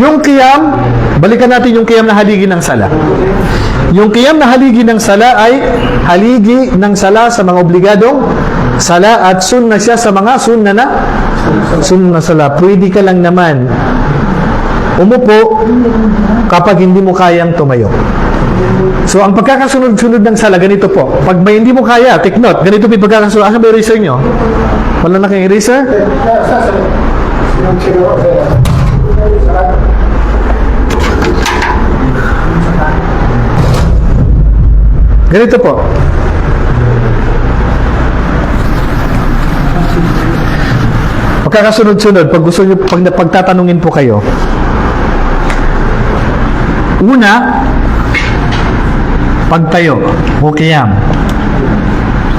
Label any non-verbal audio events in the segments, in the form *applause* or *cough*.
Yung qiyam, balikan natin yung qiyam na haligi ng sala. Yung qiyam na haligi ng sala ay haligi ng sala sa mga obligadong sala at sunna siya sa mga sunna na sunna sala. Pwede ka lang naman umupo kapag hindi mo kayang tumayo. So, ang pagkakasunod-sunod ng sala, ganito po. Pag may hindi mo kaya, take note, ganito po yung pagkakasunod. Asan ba yung eraser nyo? Wala na kayong eraser? Ganito po. Pagkakasunod-sunod, pag gusto nyo, pag pagtatanungin po kayo, una, pagtayo, o kiyam.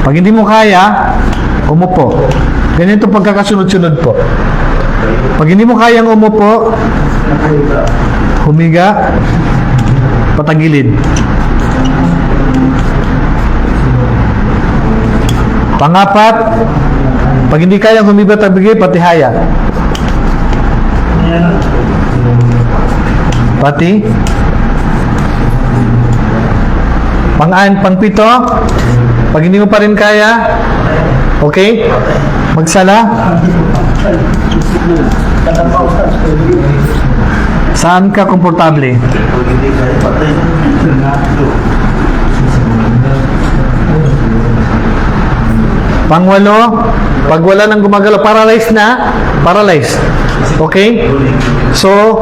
Pag hindi mo kaya, umupo. Ganito pagkakasunod-sunod po. Pag hindi mo kayang umupo, humiga, patagilid. Pangapat, pag hindi kayang humiga tabigay, patihaya. Pati. Pang-an, pang-pito, pag hindi mo pa rin kaya, okay? Magsala. Saan ka komportable? Pangwalo, pag wala nang gumagalaw, paralyzed na, paralyzed. Okay? So,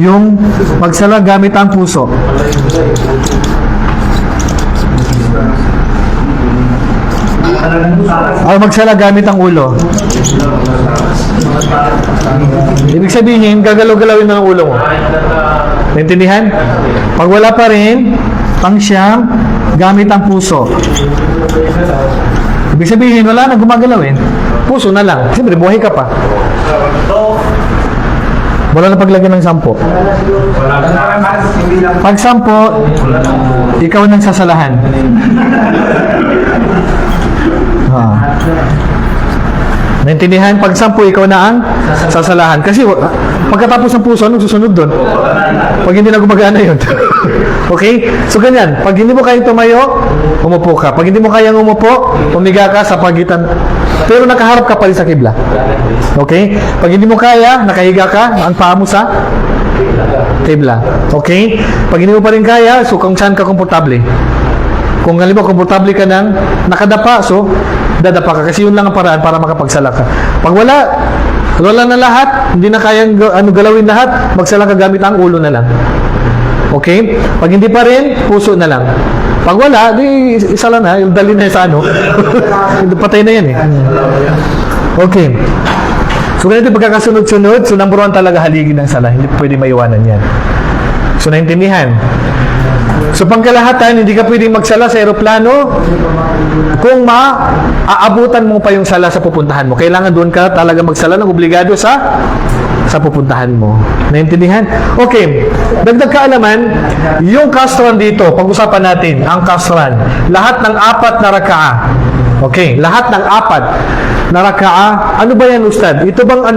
yung magsala gamit ang puso. Ay, magsala gamit ang ulo. Ibig sabihin, gagalaw-galawin mo ang ulo mo. Naintindihan? Pag wala pa rin, pang siyam, gamit ang puso. Ibig sabihin, wala na gumagalawin. Puso na lang. Siyempre, buhay ka pa. Wala na paglagyan ng sampo. Pag sampo, ikaw nang sasalahan. *laughs* Ah. Naintindihan? Pag sampu, ikaw na ang sasalahan. Kasi pagkatapos ng puso, anong susunod doon? Pag hindi na gumagana yun. *laughs* okay? So ganyan, pag hindi mo kayang tumayo, umupo ka. Pag hindi mo kayang umupo, umiga ka sa pagitan. Pero nakaharap ka pa rin sa kibla. Okay? Pag hindi mo kaya, nakahiga ka, ang paa mo sa kibla. Okay? Pag hindi mo pa rin kaya, so kung saan ka komportable. Kung halimbawa komportable ka ng nakadapa, so dadapa ka kasi yun lang ang paraan para makapagsala ka. Pag wala, wala na lahat, hindi na kayang ano galawin lahat, magsala ka gamit ang ulo na lang. Okay? Pag hindi pa rin, puso na lang. Pag wala, di isa lang na, dali na sa ano. *laughs* Patay na yan eh. Okay. So ganito pagkakasunod-sunod. So number one talaga haligi ng sala. Hindi pwede maiwanan yan. So naintindihan. So pangkalahatan, hindi ka pwedeng magsala sa eroplano kung maaabutan mo pa yung sala sa pupuntahan mo. Kailangan doon ka talaga magsala ng obligado sa sa pupuntahan mo. Naintindihan? Okay. Dagdag kaalaman, yung kastran dito, pag-usapan natin, ang kastran. Lahat ng apat na rakaa. Okay, lahat ng apat na rakaa. Ano ba yan, Ustad? Ito bang ano